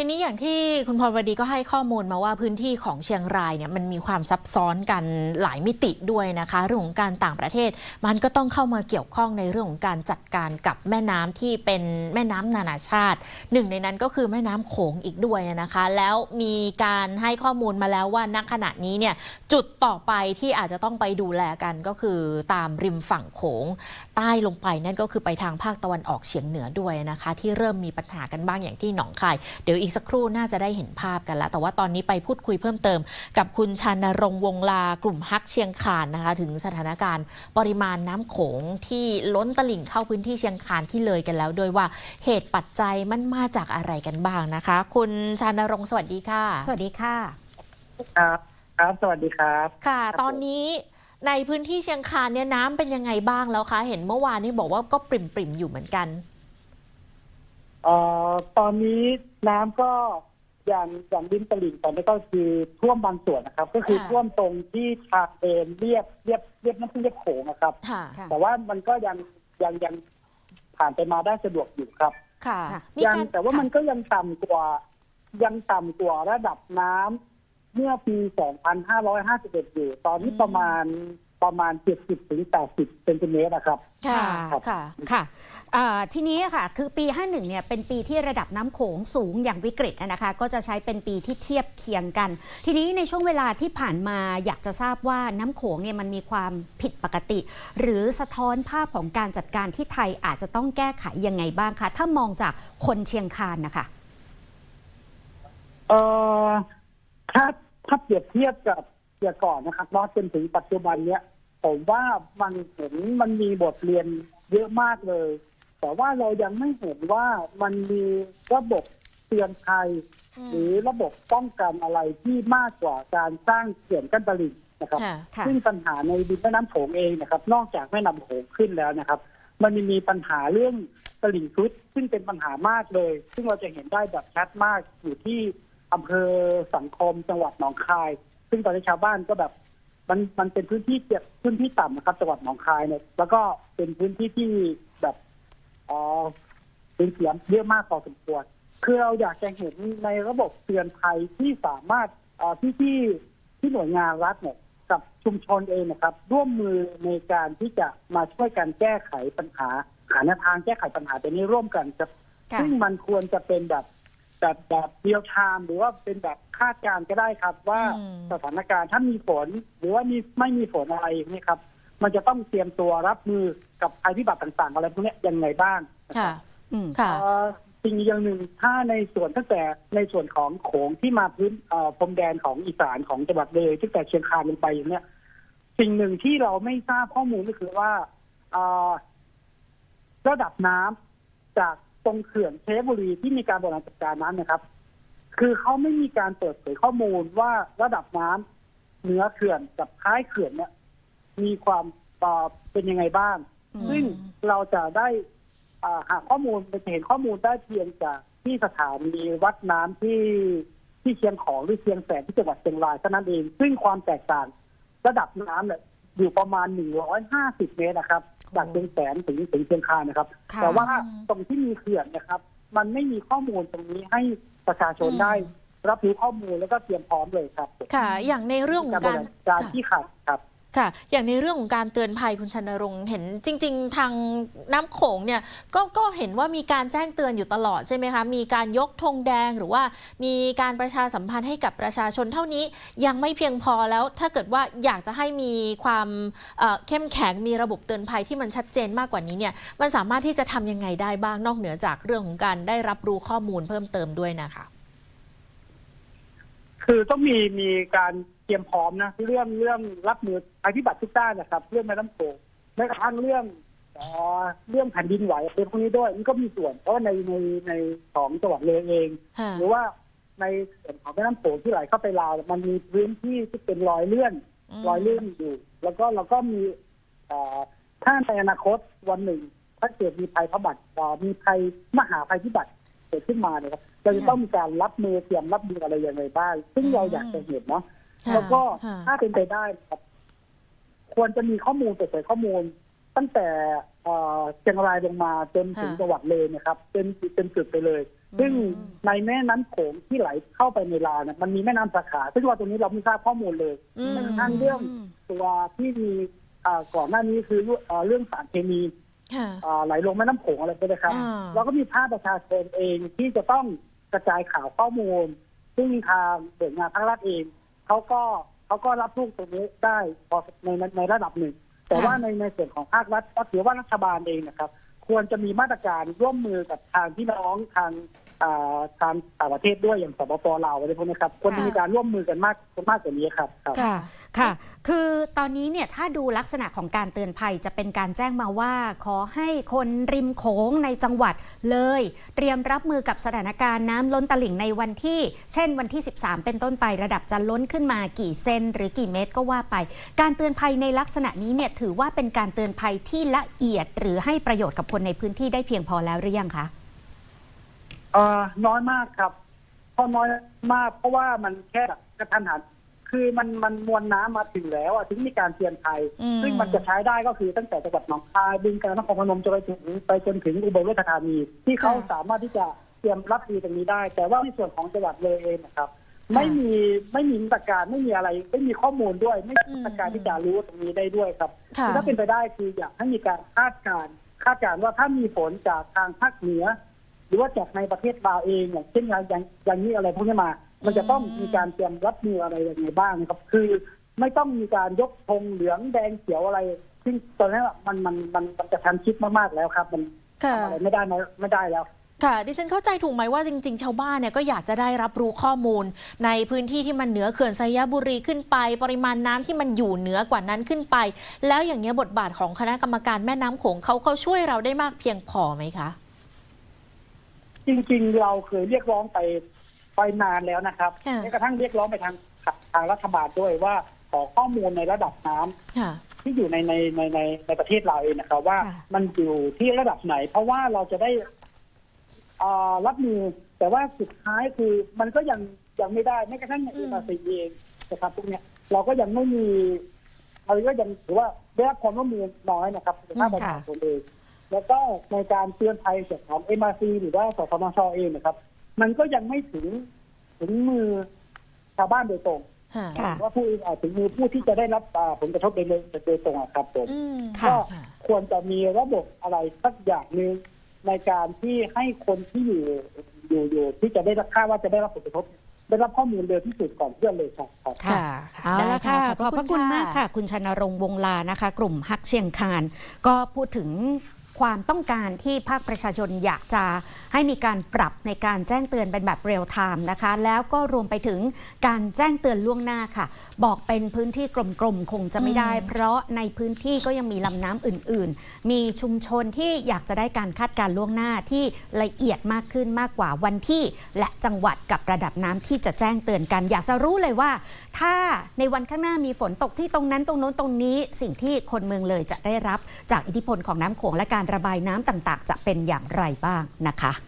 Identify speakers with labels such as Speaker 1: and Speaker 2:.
Speaker 1: ทีนี้อย่างที่คุณพรวดีก็ให้ข้อมูลมาว่าพื้นที่ของเชียงรายเนี่ยมันมีความซับซ้อนกันหลายมิติด้วยนะคะเรื่องของการต่างประเทศ มันก็ต้องเข้ามาเกี่ยวข้องในเรื่องของการจัดการกับแม่น้ำที่เป็นแม่น้ำนานาชาติ หนึ่งในนั้นก็คือแม่น้ำโขงอีกด้วยนะคะ แล้วมีการให้ข้อมูลมาแล้วว่าณขณะนี้เนี่ยจุดต่อไปที่อาจจะต้องไปดูแลกันก็คือตามริมฝั่งโขง ใต้ลงไปนั่นก็คือไปทางภาคตะวันออกเฉียงเหนือด้วยนะคะ ที่เริ่มมีปัญหากันบ้างอย่างที่หนองคายเดี๋ยวอีกสักครู่น่าจะได้เห็นภาพกันแล้ว แต่ว่าตอนนี้ไปพูดคุยเพิ่มเติม กับคุณชานรงค์วงลากลุ่มฮักเชียงคานนะคะถึงสถานการณ์ ปริมาณน้ำโขงที่ล้นตลิ่งเข้าพื้นที่เชียงคานที่เลยกันแล้วโดยว่าเหตุปัจจัยมันมาจากอะไรกันบ้างนะคะ คุณชานรงค์สวัสดีค่ะ
Speaker 2: สวัสดีค่ะ
Speaker 3: ครับครับสวัสดีครับ
Speaker 1: ค่ะ
Speaker 3: ครับ
Speaker 1: ตอนนี้ในพื้นที่เชียงคานเนี่ยน้ำเป็นยังไงบ้างแล้วคะ เห็นเมื่อวานนี้บอกว่าก็ปริ่มๆอยู่เหมือนกัน
Speaker 3: เอ่อตอนนี้ น้ำก็อย่างอย่างริมตลิ่งตอนนี้ก็คือท่วมบางส่วนนะครับ ก็คือ
Speaker 1: ค่ะ
Speaker 3: ท่วมตรงที่ทางเดินเรียบเรียบเรียบน้ำพึ่งเรียบโขงนะครับ
Speaker 1: ค่ะ
Speaker 2: ค่ะ
Speaker 3: แต่ว่ามันก็ยังยังยังผ่านไปมาได้สะดวกอยู่ครับ
Speaker 1: ค่ะ
Speaker 2: ค่ะ
Speaker 1: มี
Speaker 3: ยัง
Speaker 1: การ
Speaker 3: แต่ว่ามันก็ยังต่ำกว่า ยังต่ำกว่าระดับน้ำเมื่อปี 2551 อยู่ ตอนนี้ประมาณ ประมาณ 70ถึง80เซนติเมตรนะครับ
Speaker 1: ค่ะ
Speaker 3: ครับ
Speaker 1: ค่ะ
Speaker 2: ค่ะเอ่อทีนี้ค่ะ คือปี 51 เนี่ย เป็นปีที่ระดับน้ำโขงสูงอย่างวิกฤตนะคะ ก็จะใช้เป็นปีที่เทียบเคียงกัน ทีนี้ในช่วงเวลาที่ผ่านมาอยากจะทราบว่าน้ำโขงเนี่ยมันมีความผิดปกติ หรือสะท้อนภาพของการจัดการที่ไทยอาจจะต้องแก้ไขยังไงบ้างคะ ถ้ามองจากคนเชียงคานนะคะ
Speaker 3: เอ่อถ้าถ้าเปรียบเทียบกับ เมื่อก่อนนะครับเนาะจนถึงปัจจุบันเนี้ยผมว่ามันเห็นมันมีบทเรียนเยอะมากเลย แต่ว่าเรายังไม่เห็นว่ามันมีระบบเตือนภัยหรือระบบป้องกันอะไรที่มากกว่าการสร้างเขื่อนกั้นตลิ่งนะครับ
Speaker 1: ค่ะ
Speaker 2: ค่ะ
Speaker 3: ซึ่งปัญหาในดินแม่น้ำโขงเองนะครับ นอกจากแม่น้ำโขงขึ้นแล้วนะครับ มันยังมีปัญหาเรื่องตลิ่งทรุดซึ่งเป็นปัญหามากเลย ซึ่งเราจะเห็นได้แบบชัดมากอยู่ที่อำเภอสังคมจังหวัดหนองคาย ซึ่งตอนนี้ชาวบ้านก็แบบ มันมันเป็นพื้นที่เจ็บพื้นที่ต่ำนะครับจังหวัดหนองคายเนี่ย แล้วก็เป็นพื้นที่ที่แบบเอ๋อเป็นเสียงเยอะมากพอสมควรคือเราอยากจะเห็นในระบบเตือนภัยที่สามารถเอ่อที่ที่ที่หน่วยงานรัฐเนี่ยกับชุมชนเองนะครับ ร่วมมือในการที่จะมาช่วยกันแก้ไขปัญหาหาแนวทางแก้ไขปัญหาตัวนี้ร่วมกันครับ
Speaker 2: ค่ะ
Speaker 3: ซึ่งมันควรจะเป็นแบบ แบบแบบเดียวไทม์หรือว่าเป็นแบบคาดการณ์ก็ได้ครับ ว่า
Speaker 1: อืม
Speaker 3: สถานการณ์ถ้ามีฝนหรือว่ามีไม่มีฝนอะไรอย่างนี้ครับ มันจะต้องเตรียมตัวรับมือกับภัยพิบัติต่างๆ อะไรพวกเนี้ยยังไงบ้างนะค
Speaker 1: ค่ะ
Speaker 3: รับ
Speaker 2: อืม
Speaker 1: ค่ะ
Speaker 3: เอ่อสิ่งอีกอย่างหนึ่งถ้าในส่วนตั้งแต่ในส่วนของโขงที่มาพื้นเอ่อพรมแดนของอีสานของจังหวัดเลยตั้งแต่เชียงคานลงไปอย่างเนี้ยสิ่งหนึ่งที่เราไม่ทราบข้อมูลก็คือว่าเอ่อระดับน้ำจาก ตรงเขื่อนเชฟบุรีที่มีการบริหารจัดการน้ำเนะครับ คือเขาไม่มีการเปิดเผยข้อมูลว่าระดับน้ำเหนือเขื่อนกับท้ายเขื่อนเนี่ยมีความเอ่อเป็นยังไงบ้าง
Speaker 2: อืม
Speaker 3: ซึ่งเราจะได้อ่าหาข้อมูลจะเห็นข้อมูลได้เพียงจากที่สถานีวัดน้ำที่ที่เชียงของหรือเชียงแสนที่จังหวัดเชียงรายเท่านั้นเอง ซึ่งความแตกต่างระดับน้ำเนี่ยอยู่ประมาณ 150 เมตรนะครับ จากเชียงแสนถึงถึงเชียงคานนะครับ
Speaker 2: ค่ะ
Speaker 3: แต่ว่าตรงที่มีเขื่อนนะครับ มันไม่มีข้อมูลตรงนี้ให้ประชาชน
Speaker 1: อืม
Speaker 3: ได้ รับรู้ข้อมูลแล้วก็เตรียมพร้อมเลยครับ
Speaker 1: ค่ะ อย่างในเรื่องของ
Speaker 3: การบ
Speaker 1: การ
Speaker 3: ริหารการ
Speaker 1: ค่ะ
Speaker 3: ที่ขาดครับ
Speaker 1: ค่ะ อย่างในเรื่องของการเตือนภัยคุณชนรงค์เห็นจริง ๆ ทางน้ำโขงเนี่ยก็ก็เห็นว่ามีการแจ้งเตือนอยู่ตลอดใช่ไหมคะ มีการยกธงแดงหรือว่ามีการประชาสัมพันธ์ให้กับประชาชนเท่านี้ยังไม่เพียงพอแล้ว ถ้าเกิดว่าอยากจะให้มีความเเข้มแข็งมีระบบเตือนภัยที่มันชัดเจนมากกว่านี้เนี่ยมันสามารถที่จะทำยังไงได้บ้างนอกเหนือจากเรื่องของการได้รับรู้ข้อมูลเพิ่มเติมด้วยนะคะ
Speaker 3: คือต้องมีมีการ ตรียมพร้อมนะเรื่องเรื่องรับมือภัยพิบัติทุกด้านนะครับ เรื่องแม่น้ำโขงแม้กระทั่งเรื่องเอ่อเรื่องแผ่นดินไหวเป็นพวกนี้ด้วยมันก็มีส่วนเพราะว่าในในในของจังหวัดเลยเอง
Speaker 1: ค่ะ
Speaker 3: หรือว่าในส่วนของแม่น้ำโขงที่ไหลเข้าไปลาวมันมีพื้นที่ที่เป็นรอยเลื่อน
Speaker 1: ม
Speaker 3: รอยเลื่อนอยู่ แล้วก็เราก็มีเอ่อถ้าในอนาคตวันหนึ่ง ถ้าเกิดมีภัยพิบัติเอ่อมีภัยมหาภัยพิบัติเกิดขึ้นมาเนี่ยครับเราจะต้องมีการรับมือเตรียมรับมืออะไรยังไงบ้างซึ่งเราอยากจะเห็นเนาะ
Speaker 1: ค่ะ
Speaker 3: แล้วก็
Speaker 1: ค่ะ
Speaker 3: ถ้าเป็นไปได้ครับควรจะมีข้อมูลเปิดเผยข้อมูล ตั้งแต่เอ่อเชียงรายลงมาจนถึง
Speaker 1: ค่ะ
Speaker 3: จังหวัดเลยนะครับ เป็นเป็นจุดไปเลย ซึ่งในแม่น้ำโขงที่ไหลเข้าไปในลาวเนี่ยมันมีแม่น้ำสาขาซึ่งว่าตรงนี้เราไม่ทราบข้อมูลเลย
Speaker 1: อืม
Speaker 3: แม้กระทั่งเรื่องตัวที่มีอ่าก่อนหน้านี้คือเอ่อเรื่องสารเคมี
Speaker 1: ค่ะ
Speaker 3: อ่าไหลลงแม่น้ำโขงอะไรไปเลยครับ
Speaker 1: อ่า
Speaker 3: เราก็มีภาคประชาชนเองที่จะต้องกระจายข่าวข้อมูล ซึ่งทางหน่วยงานภาครัฐเอง เขาก็เขาก็รับรู้ตรงนี้ได้พอในในในระดับหนึ่ง แต่ว่าในในส่วนของภาครัฐก็ถือว่ารัฐบาลเองนะครับ ควรจะมีมาตรการร่วมมือกับทางพี่น้องทางอ่า ทางต่างประเทศด้วยอย่างสปปลาวอะไรพวกนี้ครับควรจะมีการร่วมมือกันมากมากกว่านี้ครับครับ
Speaker 2: ค่ะค่ะ คือตอนนี้เนี่ยถ้าดูลักษณะของการเตือนภัยจะเป็นการแจ้งมาว่า ขอให้คนริมโขงในจังหวัดเลย เตรียมรับมือกับสถานการณ์น้ำล้นตลิ่งในวันที่ เช่นวันที่ 13 เป็นต้นไประดับจะล้นขึ้นมากี่เซนหรือกี่เมตรก็ว่าไป การเตือนภัยในลักษณะนี้เนี่ยถือว่าเป็นการเตือนภัยที่ละเอียด หรือให้ประโยชน์กับคนในพื้นที่ได้เพียงพอแล้วหรือยังคะ
Speaker 3: เอ่อน้อยมากครับเพราะน้อยมาก เพราะว่ามันแค่กระทันหันคือมันมันมวลน้ำมาถึงแล้วอะถึงมีการเตือนภัย
Speaker 1: อืม
Speaker 3: ซึ่งมันจะใช้ได้ก็คือตั้งแต่จังหวัดหนองคายบึงกาฬนครพนมจนไปถึงไปจนถึงอุบลราชธานีที่เขา
Speaker 1: ค่ะ
Speaker 3: สามารถที่จะเตรียมรับมือตรงนี้ได้ แต่ว่าในส่วนของจังหวัดเลยเองนะครับ ไม่มีไม่มีมาตรการไม่มีอะไรไม่มีข้อมูลด้วย ไม่มีมาตรการที่จะรู้ตรงนี้ได้ด้วยครับ
Speaker 1: ค่ะ
Speaker 3: ถ้าเป็นไปได้คืออยากให้มีการคาดการณ์คาดการณ์ว่าถ้ามีฝนจากทางภาคเหนือ หรือว่าจากในประเทศลาวเองอย่างเช่นอย่างอย่างอย่างนี้อะไรพวกนี้มา มันจะต้องมีการเตรียมรับมืออะไรยังไงบ้างนะครับ คือไม่ต้องมีการยกธงเหลืองแดงเขียวอะไร ซึ่งตอนนี้มันมันมันมันจะทันคิดมากๆแล้วครับ มัน
Speaker 1: ค่ะ
Speaker 3: ทำอะไรไม่ได้นะไม่ได้แล้ว
Speaker 1: ค่ะดิฉันเข้าใจถูกไหมว่าจริง ๆ ชาวบ้านเนี่ยก็อยากจะได้รับรู้ข้อมูล ในพื้นที่ที่มันเหนือเขื่อนไซยบุรีขึ้นไป ปริมาณน้ำที่มันอยู่เหนือกว่านั้นขึ้นไป แล้วอย่างนี้ยบทบาทของคณะกรรมการแม่น้ำโขงเขาเขาช่วยเราได้มากเพียงพอไหมคะ
Speaker 3: จริง ๆ เราเคยเรียกร้องไปไปนานแล้วนะครับ
Speaker 1: ค่ะ
Speaker 3: แม้กระทั่งเรียกร้องไปทางทางรัฐบาลด้วยว่าขอข้อมูลในระดับน้ำ
Speaker 1: ค่ะ
Speaker 3: ที่อยู่ในในในในในประเทศเราเองนะครับว่า
Speaker 2: ค่ะ
Speaker 3: มันอยู่ที่ระดับไหน เพราะว่าเราจะได้อ่ารับมือแต่ว่าสุดท้ายคือมันก็ยังยังไม่ได้แม้กระทั่งใน
Speaker 1: อื
Speaker 3: เอ
Speaker 1: ม
Speaker 3: มาซีเองนะครับพวกเนี้ยเราก็ยังไม่มีเราก็ยังถือว่าได้รับความร่วมมือน้อยนะครับในภาคประชาชนเอง แล้วก็ในการเตือนภัยจากของเอ็มาซีหรือว่าสสนชเองนะครับ มันก็ยังไม่ถึงถึงมือชาวบ้านโดยตรง
Speaker 1: ค่ะ
Speaker 2: ค่ะ
Speaker 3: ว่าผู้อ่าถึงมือผู้ที่จะได้รับอ่าผลกระทบโดยโดยตรงอะครับผม
Speaker 1: อืม
Speaker 2: ค่ะ
Speaker 3: ก็ควรจะมีระบบอะไรสักอย่างหนึ่งในการที่ให้คนที่อยู่อยู่อยู่ที่จะได้รับค่าดว่าจะได้รับผลกระทบได้รับข้อมูลเร็วที่สุดก่อนเพื่อนเลยครับครับ
Speaker 1: ค่ะ
Speaker 2: เอาละค่ะ ขอบพระคุณมากค่ะ คุณชนรงค์วงลานะคะ กลุ่มฮักเชียงคาน ก็พูดถึง ความต้องการที่ภาคประชาชนอยากจะให้มีการปรับในการแจ้งเตือนเป็นแบบเรียลไทม์นะคะ แล้วก็รวมไปถึงการแจ้งเตือนล่วงหน้าค่ะ บอกเป็นพื้นที่กลมๆ คงจะไม่ได้
Speaker 1: อืม
Speaker 2: เพราะในพื้นที่ก็ยังมีลำน้ำอื่น ๆ มีชุมชนที่อยากจะได้การคาดการณ์ล่วงหน้าที่ละเอียดมากขึ้นมากกว่าวันที่ และจังหวัดกับระดับน้ำที่จะแจ้งเตือนกัน อยากจะรู้เลยว่า ถ้าในวันข้างหน้ามีฝนตกที่ตรงนั้นตรงโน้นตรงนี้ สิ่งที่คนเมืองเลยจะได้รับจากอิทธิพลของน้ำโขงและการระบายน้ำต่างๆ จะเป็นอย่างไรบ้างนะคะ